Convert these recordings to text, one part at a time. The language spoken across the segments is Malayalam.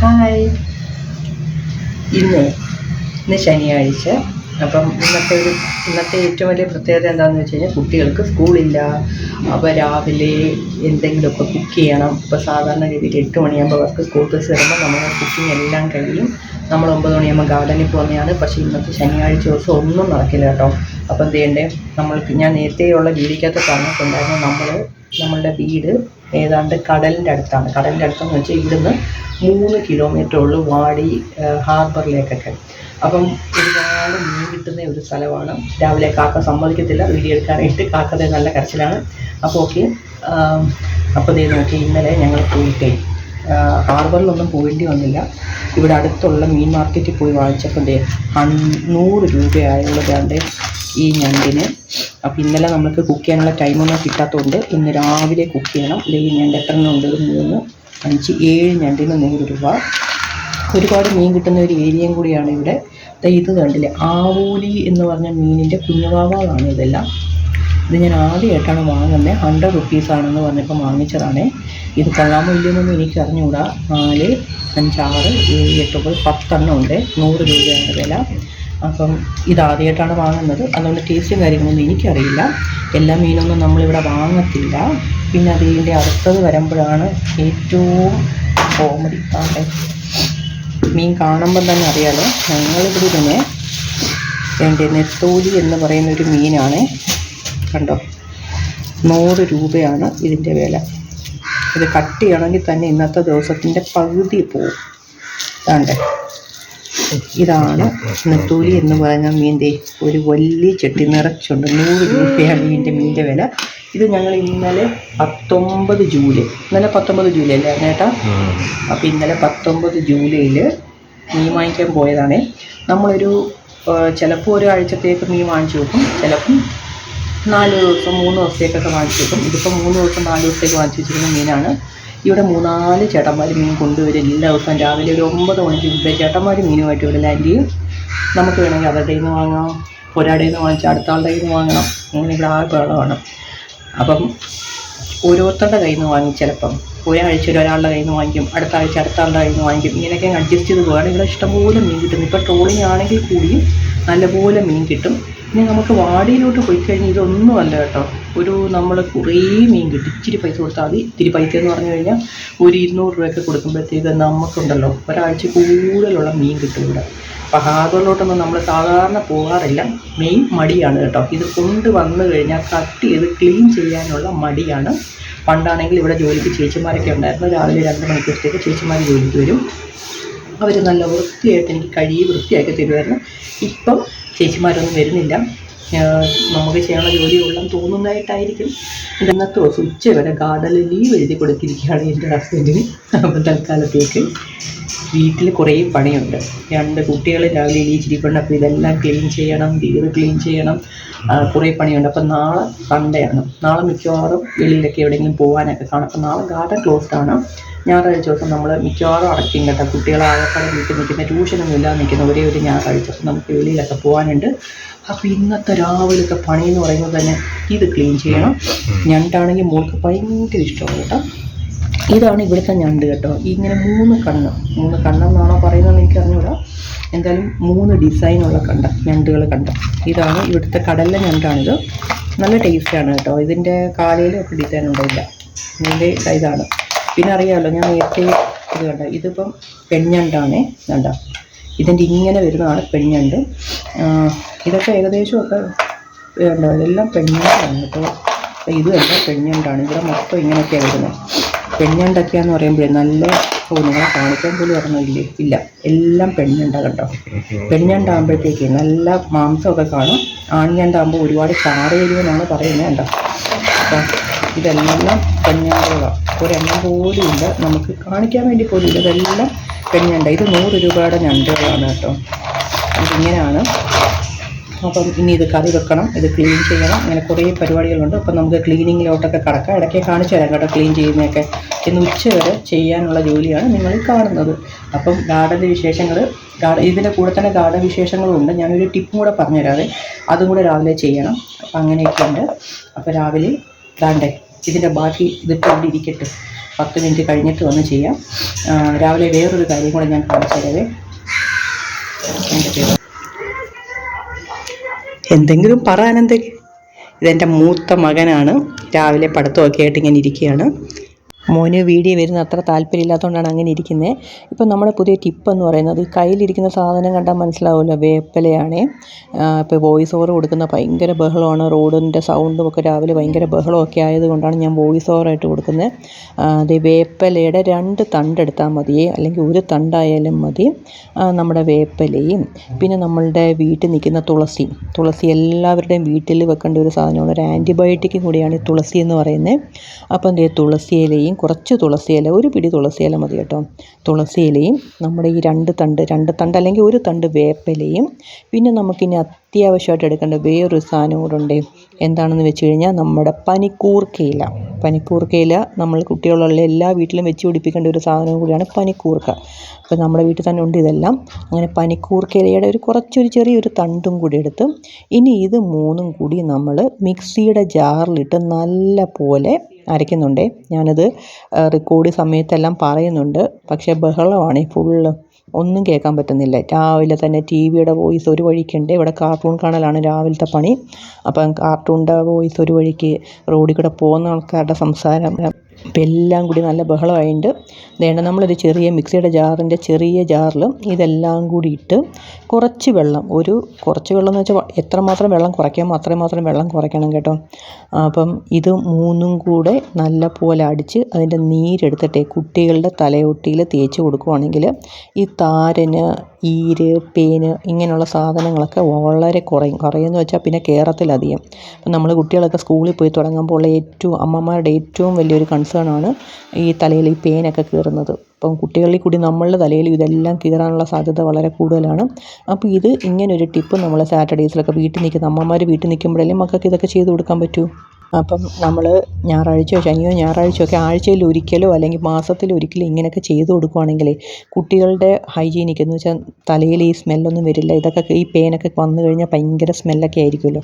ഹായ് ഇന്ന് ഇന്ന് ശനിയാഴ്ച. അപ്പം ഇന്നത്തെ ഒരു ഇന്നത്തെ ഏറ്റവും വലിയ പ്രത്യേകത എന്താണെന്ന് വെച്ച് കഴിഞ്ഞാൽ കുട്ടികൾക്ക് സ്കൂളില്ല. അപ്പോൾ രാവിലെ എന്തെങ്കിലുമൊക്കെ കുക്ക് ചെയ്യണം. ഇപ്പോൾ സാധാരണ രീതിയിൽ എട്ട് മണിയാകുമ്പോൾ അവർക്ക് സ്കൂൾ ബസ് വരുമ്പോൾ നമ്മൾ കുക്കിംഗ് എല്ലാം കഴിയും. നമ്മൾ ഒമ്പത് മണിയാകുമ്പോൾ ഗാർഡനിൽ പോകുന്നതാണ്. പക്ഷേ ഇന്നത്തെ ശനിയാഴ്ച ദിവസം ഒന്നും നടക്കില്ല കേട്ടോ. അപ്പം എന്ത് ചെയ്യണ്ടേ? നമ്മൾക്ക് ഞാൻ നേരത്തെയുള്ള വീടിക്കകത്ത് പറഞ്ഞിട്ടുണ്ടായിരുന്നു. നമ്മൾ നമ്മളുടെ വീട് ഏതാണ്ട് കടലിന്റെ അടുത്താണ്. കടലിന്റെ അടുത്തെന്ന് വെച്ചാൽ ഇവിടുന്ന് മൂന്ന് കിലോമീറ്റർ ഉള്ളു വാടി ഹാർബറിലേക്കൊക്കെ. അപ്പം ഒരുപാട് മീൻ കിട്ടുന്ന ഒരു സ്ഥലമാണ്. രാവിലെ കാക്ക സമ്മതിക്കത്തില്ല. വീഡിയോ എടുക്കാനായിട്ട് കാക്കതെ നല്ല കരച്ചിലാണ്. അപ്പോൾ ഓക്കെ അപ്പോൾ ദേ നോക്കി ഇന്നലെ ഞങ്ങൾ പോയിട്ടേ ഹാർബറിലൊന്നും പോയിട്ട് വന്നില്ല. ഇവിടെ അടുത്തുള്ള മീൻ മാർക്കറ്റിൽ പോയി വാങ്ങിച്ചപ്പോൾ ദേ അഞ്ഞൂറ് രൂപയായുള്ളതാണ്ട് ഈ ഞണ്ടിന്. അപ്പോൾ ഇന്നലെ നമുക്ക് കുക്ക് ചെയ്യാനുള്ള ടൈമൊന്നും കിട്ടാത്തതുകൊണ്ട് ഇന്ന് രാവിലെ കുക്ക് ചെയ്യണം. ഈ ഞണ്ട് എത്ര ഉണ്ട്? മൂന്ന് അഞ്ച് ഏഴ് ഞണ്ടിന് നൂറ് രൂപ. ഒരുപാട് മീൻ കിട്ടുന്ന ഒരു ഏരിയയും കൂടിയാണ് ഇവിടെ. ഇത് കണ്ടില്ലേ? ആവൂലി എന്ന് പറഞ്ഞ മീനിന്റെ കുഞ്ഞുവാവാണ് ഇതെല്ലാം. ഇത് ഞാൻ ആദ്യമായിട്ടാണ് വാങ്ങുന്നത്. ഹൺഡ്രഡ് റുപ്പീസാണെന്ന് പറഞ്ഞപ്പോൾ വാങ്ങിച്ചതാണ്. ഇത് കൊള്ളാമോ ഇല്ലെന്നൊന്നും എനിക്ക് അറിഞ്ഞുകൂടാ നാല് അഞ്ചാറ് ഏഴ് എട്ട് ഒമ്പത് പത്തെണ്ണം ഉണ്ട്. നൂറ് രൂപയാണ് വില. അപ്പം ഇതാദ്യമായിട്ടാണ് വാങ്ങുന്നത്. അതുകൊണ്ട് ടേസ്റ്റും കാര്യങ്ങളൊന്നും എനിക്കറിയില്ല. എല്ലാ മീനൊന്നും നമ്മളിവിടെ വാങ്ങത്തില്ല. പിന്നെ അതിന്റെ അടുത്തത് വരുമ്പോഴാണ് ഏറ്റവും കോമഡി ആട്ടെ മീൻ കാണുമ്പം തന്നെ അറിയാലോ ഞങ്ങളിവിടെ ഇതിനെ എന്റെ നെത്തോലി എന്ന് പറയുന്ന ഒരു മീനാണ്. കണ്ടോ? നൂറ് രൂപയാണ് ഇതിന്റെ വില. ഇത് കട്ട് ചെയ്യണമെങ്കിൽ തന്നെ ഇന്നത്തെ ദിവസത്തിന്റെ പകുതി പോവും. ഇതാണ്ടേ ഇതാണ് നെത്തൂലി എന്ന് പറഞ്ഞ മീന്റെ ഒരു വലിയ ചെട്ടി നിറച്ചുണ്ട്. നൂറ് രൂപയാണ് മീന്റെ മീന്റെ വില. ഇത് ഞങ്ങൾ ഇന്നലെ പത്തൊമ്പത് ജൂലൈ ഇന്നലെ പത്തൊമ്പത് ജൂലൈ അല്ലേ ചേട്ടാ അപ്പോൾ ഇന്നലെ പത്തൊമ്പത് ജൂലൈയിൽ മീൻ വാങ്ങിക്കാൻ പോയതാണേ. നമ്മളൊരു ചിലപ്പോൾ ഒരാഴ്ചത്തേക്ക് മീൻ വാങ്ങിച്ചു വെക്കും. ചിലപ്പം നാല് ദിവസം മൂന്ന് ദിവസത്തേക്കൊക്കെ വാങ്ങിച്ചു വെക്കും. ഇതിപ്പോൾ മൂന്ന് ദിവസം നാല് ദിവസത്തേക്ക് വാങ്ങിച്ചു വെച്ചിരിക്കുന്ന മീനാണ്. ഇവിടെ മൂന്നാൽ ചേട്ടന്മാർ മീൻ കൊണ്ടുവരും എല്ലാ ദിവസവും. രാവിലെ ഒരു ഒമ്പത് മണിക്ക് മുമ്പേ ചേട്ടന്മാർ മീനുമായിട്ട് ഇവിടെ ലാൻഡ് ചെയ്യും. നമുക്ക് വേണമെങ്കിൽ അവരുടെ നിന്ന് വാങ്ങാം. ഒരാടേ നിന്ന് വാങ്ങിച്ചാൽ അടുത്ത ആളുടെ നിന്ന് വാങ്ങണം. അങ്ങനെ ഇവിടെ ആ ബഹളമാണ് അപ്പം ഓരോരുത്തരുടെ കയ്യിൽ നിന്ന് വാങ്ങി ചിലപ്പം. ഒരാഴ്ച ഒരാളുടെ കയ്യിൽ നിന്ന് വാങ്ങിക്കും അടുത്ത ആഴ്ച അടുത്ത ആളുടെ കയ്യിൽ നിന്ന് വാങ്ങിക്കും. ഇങ്ങനെയൊക്കെ അഡ്ജസ്റ്റ് ചെയ്ത് പോകുകയാണെങ്കിൽ ഇവിടെ ഇഷ്ടംപോലെ മീൻ കിട്ടും ഇപ്പോൾ ട്രോളിങ് ആണെങ്കിൽ കൂടിയും നല്ലപോലെ മീൻ കിട്ടും. ഇനി നമുക്ക് വാടിയിലോട്ട് പോയി കഴിഞ്ഞാൽ ഇതൊന്നും അല്ല കേട്ടോ. ഒരു നമ്മൾ കുറേ മീൻ കിട്ടി. ഇച്ചിരി പൈസ കൊടുത്താൽ മതി. ഇത്തിരി പൈസ എന്ന് പറഞ്ഞു കഴിഞ്ഞാൽ ഒരു ഇരുന്നൂറ് രൂപയൊക്കെ കൊടുക്കുമ്പോഴത്തേക്ക് നമുക്കുണ്ടല്ലോ. ഒരാഴ്ച കൂടുതലുള്ള മീൻ കിട്ടും ഇവിടെ. അപ്പോൾ ഹാർബറിലോട്ടൊന്നും നമ്മൾ സാധാരണ പോകാറില്ല. മെയിൻ മടിയാണ് കേട്ടോ. ഇത് കൊണ്ട് വന്നു കഴിഞ്ഞാൽ കട്ട് ചെയ്ത് ക്ലീൻ ചെയ്യാനുള്ള മടിയാണ്. പണ്ടാണെങ്കിൽ ഇവിടെ ജോലിക്ക് ചേച്ചിമാരൊക്കെ ഉണ്ടായിരുന്നു. രാവിലെ രണ്ട് മണിക്കൂറത്തേക്ക് ചേച്ചിമാർ ജോലിക്ക് വരും. അവർ നല്ല വൃത്തിയായിട്ട് എനിക്ക് കഴുകി വൃത്തിയാക്കി തരുമായിരുന്നു ഇപ്പം ചേച്ചിമാരൊന്നും വരുന്നില്ല. നമുക്ക് ചെയ്യാനുള്ള ജോലി കൊള്ളാൻ തോന്നുന്നതായിട്ടായിരിക്കും. ഇന്നത്തെ ദിവസം ഉച്ച വരെ ഗാർഡനിൽ ലീവ് എഴുതി കൊടുത്തിരിക്കുകയാണ് എന്റെ ഹസ്ബൻഡിന് അപ്പം തൽക്കാലത്തേക്ക് വീട്ടിൽ കുറേ പണിയുണ്ട്. രണ്ട് കുട്ടികൾ രാവിലെ എണീച്ചിരിക്കുന്നുണ്ട് അപ്പോൾ ഇതെല്ലാം ക്ലീൻ ചെയ്യണം വീട് ക്ലീൻ ചെയ്യണം. കുറേ പണിയുണ്ട്. അപ്പം നാളെ സൺഡേ ആണ്. നാളെ മിക്കവാറും വെളിയിലൊക്കെ എവിടെയെങ്കിലും പോകാനൊക്കെ കാണും. അപ്പം നാളെ ഗാർഡൻ ക്ലോസ്ഡ് ആണ്. ഞായറാഴ്ച ദിവസം നമ്മൾ മിക്കവാറും അടയ്ക്കും കേട്ടോ. കുട്ടികളെ ആകപ്പാടെ വീട്ടിൽ നിൽക്കുന്ന ട്യൂഷനൊന്നും ഇല്ലാതെ നിൽക്കുന്ന ഒരേ ഒരു ഞായറാഴ്ച ദിവസം നമുക്ക് വെളിയിലൊക്കെ പോകാനുണ്ട്. അപ്പോൾ ഇന്നത്തെ രാവിലത്തെ പണി എന്ന് പറയുന്നത് തന്നെ ഇത് ക്ലീൻ ചെയ്യണം. ഞണ്ടാണെങ്കിൽ മോൾക്ക് ഭയങ്കര ഇഷ്ടമാണ് കേട്ടോ. ഇതാണ് ഇവിടുത്തെ ഞണ്ട് കേട്ടോ. ഇങ്ങനെ മൂന്ന് കണ്ണ്. മൂന്ന് കണ്ണെന്നാണോ പറയുന്നതെന്ന് എനിക്ക് അറിഞ്ഞൂടാ. എന്തായാലും മൂന്ന് ഡിസൈനുള്ള കണ്ട ഞണ്ടുകൾ കണ്ട. ഇതാണ് ഇവിടുത്തെ കടലിലെ ഞണ്ടാണിത്. നല്ല ടേസ്റ്റാണ് കേട്ടോ. ഇതിന്റെ കാലയിലും ഒക്കെ ഡിസൈൻ ഉണ്ടായില്ല. ഇതിന്റെ ഇതാണ്. പിന്നെ അറിയാമല്ലോ ഞാൻ നേരത്തെ ഇത് കണ്ട ഇതിപ്പം പെൺഞണ്ടാണേ കണ്ട? ഇതിന്റെ ഇങ്ങനെ വരുന്നതാണ് പെണ്ണണ്ട് ഇതൊക്കെ ഏകദേശം ഒക്കെ കണ്ടോ ഇതെല്ലാം പെൺഞണ്ടാണ് കേട്ടോ. ഇത് വേണ്ട പെൺഞണ്ടാണ് ഇവിടെ മൊത്തം ഇങ്ങനെയൊക്കെയാണ് വരുന്നത്. പെണ്ണണ്ടൊക്കെയാന്ന് പറയുമ്പോഴേ നല്ല ഓ നിങ്ങളെ കാണിക്കാൻ പോലും പറഞ്ഞില്ലേ ഇല്ല എല്ലാം പെണ്ണുണ്ട കണ്ടോ. പെണ്ണുണ്ടാകുമ്പോഴത്തേക്ക് നല്ല മാംസമൊക്കെ കാണും. ആൺഞണ്ടാകുമ്പോൾ ഒരുപാട് ചാറ് വരുമെന്നാണ് പറയുന്നത് കണ്ടോ? അപ്പം ഇതെല്ലാം കഞ്ഞാറുകളാണ് ഒരെണ്ണം പോലും ഇല്ല നമുക്ക് കാണിക്കാൻ വേണ്ടി പോലും ഇല്ല ഇതെല്ലാം പെണ്ണുണ്ട ഇത് നൂറ് രൂപയുടെ ഞണ്ടുകളാണ് കേട്ടോ. ഇതിങ്ങനെയാണ്. അപ്പം ഇനി ഇത് കറി വെക്കണം. ഇത് ക്ലീൻ ചെയ്യണം. അങ്ങനെ കുറേ പരിപാടികളുണ്ട്. അപ്പം നമുക്ക് ക്ലീനിങ്ങിലോട്ടൊക്കെ കടക്കാം. ഇടയ്ക്ക് കാണിച്ചു തരാം കേട്ടോ ക്ലീൻ ചെയ്യുന്നതൊക്കെ. ഇന്ന് ഉച്ച വരെ ചെയ്യാനുള്ള ജോലിയാണ് നിങ്ങൾ കാണുന്നത്. അപ്പം ഗാർഡന്റെ വിശേഷങ്ങൾ ഗാർഡൻ ഇതിന്റെ കൂടെ തന്നെ ഗാർഡൻ വിശേഷങ്ങളുണ്ട്. ഞാനൊരു ടിപ്പും കൂടെ പറഞ്ഞുതരാതെ അതും കൂടെ രാവിലെ ചെയ്യണം. അപ്പം അങ്ങനെയൊക്കെ അപ്പോൾ രാവിലെ ദാണ്ടേ ഇതിന്റെ ബാക്കി ഇതിപ്പോൾ ഇവിടെ പത്ത് മിനിറ്റ് കഴിഞ്ഞിട്ട് വന്ന് ചെയ്യാം. രാവിലെ വേറൊരു കാര്യം കൂടെ ഞാൻ കാണിച്ചു തരവേ. എന്തെങ്കിലും പറ അനന്തേ. ഇതെന്റെ മൂത്ത മകനാണ്. രാവിലെ പഠിത്തമൊക്കെ ആയിട്ട് ഇങ്ങനെ ഇരിക്കുകയാണ്. മോന് വീഡിയോ വരുന്ന അത്ര താല്പര്യമില്ലാത്തതുകൊണ്ടാണ് അങ്ങനെ ഇരിക്കുന്നത്. ഇപ്പം നമ്മുടെ പുതിയ ടിപ്പ് എന്ന് പറയുന്നത് കയ്യിലിരിക്കുന്ന സാധനം കണ്ടാൽ മനസ്സിലാവുമല്ലോ വേപ്പിലയാണേ. ഇപ്പോൾ വോയിസ് ഓവർ കൊടുക്കുന്ന ഭയങ്കര ബഹളമാണ്. റോഡിന്റെ സൗണ്ടും ഒക്കെ രാവിലെ ഭയങ്കര ബഹളമൊക്കെ ആയതുകൊണ്ടാണ് ഞാൻ വോയിസ് ഓവറായിട്ട് കൊടുക്കുന്നത്. അത് വേപ്പിലയുടെ രണ്ട് തണ്ടെടുത്താൽ മതിയേ അല്ലെങ്കിൽ ഒരു തണ്ടായാലും മതി. നമ്മുടെ വേപ്പിലയും. പിന്നെ നമ്മളുടെ വീട്ടിൽ നിൽക്കുന്ന തുളസി. തുളസി എല്ലാവരുടെയും വീട്ടിൽ വെക്കേണ്ട ഒരു സാധനമാണ്. ഒരു ആന്റിബയോട്ടിക്കും കൂടിയാണ് തുളസി എന്ന് പറയുന്നത്. അപ്പം ചെയ്യും തുളസി കുറച്ച് തുളസി ഇല ഒരു പിടി തുളസി ഇല മതി കേട്ടോ. തുളസി ഇലയും നമ്മുടെ ഈ രണ്ട് തണ്ട് രണ്ട് തണ്ട് അല്ലെങ്കിൽ ഒരു തണ്ട് വേപ്പിലയും. പിന്നെ നമുക്കിനി അത്യാവശ്യമായിട്ട് എടുക്കേണ്ട വേറൊരു സാധനം കൂടെ ഉണ്ട്. എന്താണെന്ന് വെച്ച് കഴിഞ്ഞാൽ നമ്മുടെ പനിക്കൂർക്കയില പനിക്കൂർക്കയില നമ്മൾ കുട്ടികളുള്ള എല്ലാ വീട്ടിലും വെച്ച് പിടിപ്പിക്കേണ്ട ഒരു സാധനം കൂടിയാണ് പനിക്കൂർക്ക. അപ്പോൾ നമ്മുടെ വീട്ടിൽ തന്നെ ഉണ്ട് ഇതെല്ലാം. അങ്ങനെ പനിക്കൂർക്കയിലയുടെ ഒരു കുറച്ചൊരു ചെറിയൊരു തണ്ടും കൂടി എടുത്ത് ഇനി ഇത് മൂന്നും കൂടി നമ്മൾ മിക്സിയുടെ ജാറിലിട്ട് നല്ല പോലെ അരയ്ക്കുന്നുണ്ടേ. ഞാനത് റെക്കോർഡ് സമയത്തെല്ലാം പറയുന്നുണ്ട്. പക്ഷേ ബഹളമാണ്. ഫുള്ള് ഒന്നും കേൾക്കാൻ പറ്റുന്നില്ല. രാവിലെ തന്നെ ടി വിയുടെ വോയിസ് ഒരു വഴിക്കുണ്ട്. ഇവിടെ കാർട്ടൂൺ കാണലാണ് രാവിലത്തെ പണി. അപ്പം കാർട്ടൂണിന്റെ വോയിസ് ഒരു വഴിക്ക് റോഡിൽ കൂടെ പോകുന്ന ആൾക്കാരുടെ സംസാരം ഇപ്പം എല്ലാം കൂടി നല്ല ബഹളമായിട്ടുണ്ട് വേണ്ട നമ്മളൊരു ചെറിയ മിക്സിയുടെ ജാറിന്റെ ചെറിയ ജാറിൽ ഇതെല്ലാം കൂടി ഇട്ട് കുറച്ച് വെള്ളം ഒരു കുറച്ച് വെള്ളം എന്ന് വെച്ചാൽ എത്രമാത്രം വെള്ളം കുറയ്ക്കാമോ അത്രയും മാത്രം വെള്ളം കുറയ്ക്കണം കേട്ടോ. അപ്പം ഇത് മൂന്നും കൂടെ നല്ല പോലെ അടിച്ച് അതിന്റെ നീരെടുത്തിട്ട് കുട്ടികളുടെ തലയൊട്ടിയിൽ തേച്ച് കൊടുക്കുവാണെങ്കിൽ ഈ താരന് ഈര് പേന് ഇങ്ങനെയുള്ള സാധനങ്ങളൊക്കെ വളരെ കുറയും. കുറയുമെന്ന് വെച്ചാൽ പിന്നെ കേരളത്തിലധികം. അപ്പം നമ്മൾ കുട്ടികളൊക്കെ സ്കൂളിൽ പോയി തുടങ്ങുമ്പോൾ ഉള്ള ഏറ്റവും അമ്മമാരുടെ ഏറ്റവും വലിയൊരു കൺസേൺ ആണ് ഈ തലയിൽ ഈ പേനൊക്കെ കയറുന്നത് അപ്പം കുട്ടികളിൽ കൂടി നമ്മളുടെ തലയിൽ ഇതെല്ലാം കീറാനുള്ള സാധ്യത വളരെ കൂടുതലാണ്. അപ്പോൾ ഇത് ഇങ്ങനൊരു ടിപ്പ് നമ്മൾ സാറ്റർഡേയ്സിലൊക്കെ വീട്ടിൽ നിൽക്കുന്ന അമ്മമാർ വീട്ടിൽ നിൽക്കുമ്പോഴല്ലേ മക്കൾക്ക് ഇതൊക്കെ ചെയ്ത് കൊടുക്കാൻ പറ്റൂ? അപ്പം നമ്മൾ ഞായറാഴ്ചയോ ശനിയോ ഞായറാഴ്ചയോ ഒക്കെ ആഴ്ചയിൽ ഒരിക്കലോ അല്ലെങ്കിൽ മാസത്തിൽ ഒരിക്കലോ ഇങ്ങനെയൊക്കെ ചെയ്തു കൊടുക്കുവാണെങ്കിൽ കുട്ടികളുടെ ഹൈജീനിക് എന്ന് വെച്ചാൽ തലയിൽ ഈ സ്മെല്ലൊന്നും വരില്ല. ഇതൊക്കെ ഈ പേനൊക്കെ വന്നു കഴിഞ്ഞാൽ ഭയങ്കര സ്മെല്ലൊക്കെ ആയിരിക്കുമല്ലോ.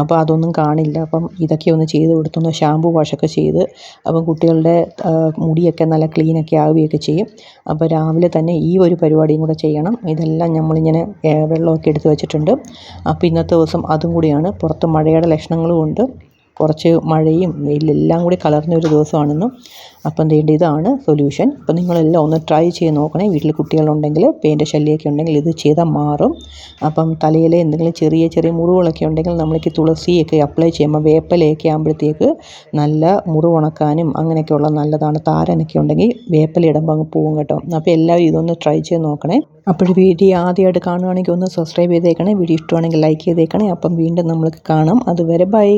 അപ്പോൾ അതൊന്നും കാണില്ല. അപ്പം ഇതൊക്കെ ഒന്ന് ചെയ്ത് കൊടുത്തൊന്ന് ഷാമ്പു വാഷൊക്കെ ചെയ്ത് അപ്പം കുട്ടികളുടെ മുടിയൊക്കെ നല്ല ക്ലീനൊക്കെ ആവുകയൊക്കെ ചെയ്യും. അപ്പോൾ രാവിലെ തന്നെ ഈ ഒരു പരിപാടിയും കൂടെ ചെയ്യണം. ഇതെല്ലാം നമ്മളിങ്ങനെ വെള്ളമൊക്കെ എടുത്ത് വെച്ചിട്ടുണ്ട്. അപ്പോൾ ഇന്നത്തെ ദിവസം അതും കൂടിയാണ്. പുറത്ത് മഴയുടെ ലക്ഷണങ്ങളും ഉണ്ട്. കുറച്ച് മഴയും വെയിലെല്ലാം കൂടി കലർന്ന ഒരു ദിവസമാണെന്നും അപ്പം എന്ത് ഇതാണ് സൊല്യൂഷൻ. അപ്പം നിങ്ങളെല്ലാം ഒന്ന് ട്രൈ ചെയ്ത് നോക്കണേ. വീട്ടിൽ കുട്ടികളുണ്ടെങ്കിൽ പേന്റെ ശല്യമൊക്കെ ഉണ്ടെങ്കിൽ ഇത് ചെയ്താൽ മാറും. അപ്പം തലയിൽ എന്തെങ്കിലും ചെറിയ ചെറിയ മുറിവുകളൊക്കെ ഉണ്ടെങ്കിൽ നമ്മൾക്ക് തുളസിയൊക്കെ അപ്ലൈ ചെയ്യുമ്പോൾ വേപ്പലയൊക്കെ ആകുമ്പോഴത്തേക്ക് നല്ല മുറിവുണക്കാനും അങ്ങനെയൊക്കെയുള്ള നല്ലതാണ്. താരനൊക്കെ ഉണ്ടെങ്കിൽ വേപ്പല ഇടുമ്പോൾ അങ്ങ് പോകും കേട്ടോ. അപ്പോൾ എല്ലാവരും ഇതൊന്ന് ട്രൈ ചെയ്ത് നോക്കണേ. അപ്പോൾ വീഡിയോ ആദ്യമായിട്ട് കാണുകയാണെങ്കിൽ ഒന്ന് സബ്സ്ക്രൈബ് ചെയ്തേക്കണേ. വീഡിയോ ഇഷ്ടമാണെങ്കിൽ ലൈക്ക് ചെയ്തേക്കണേ. അപ്പം വീണ്ടും നമ്മൾക്ക് കാണാം. അതുവരെ ബൈ